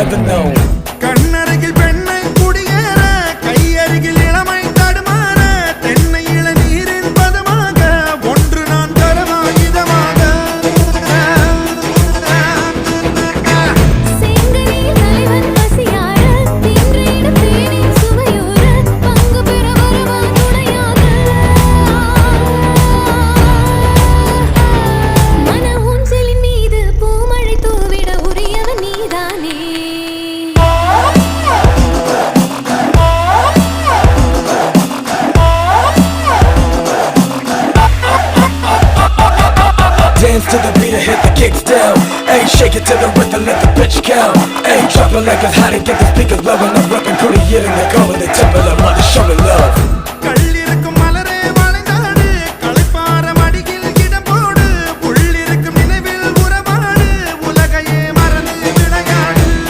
ever known. Kicks down. Ayy, shake it to the rhythm, let the bitch count. Ayy, drop it like it's hot and get the speakers low enough. Rapping pretty yet in the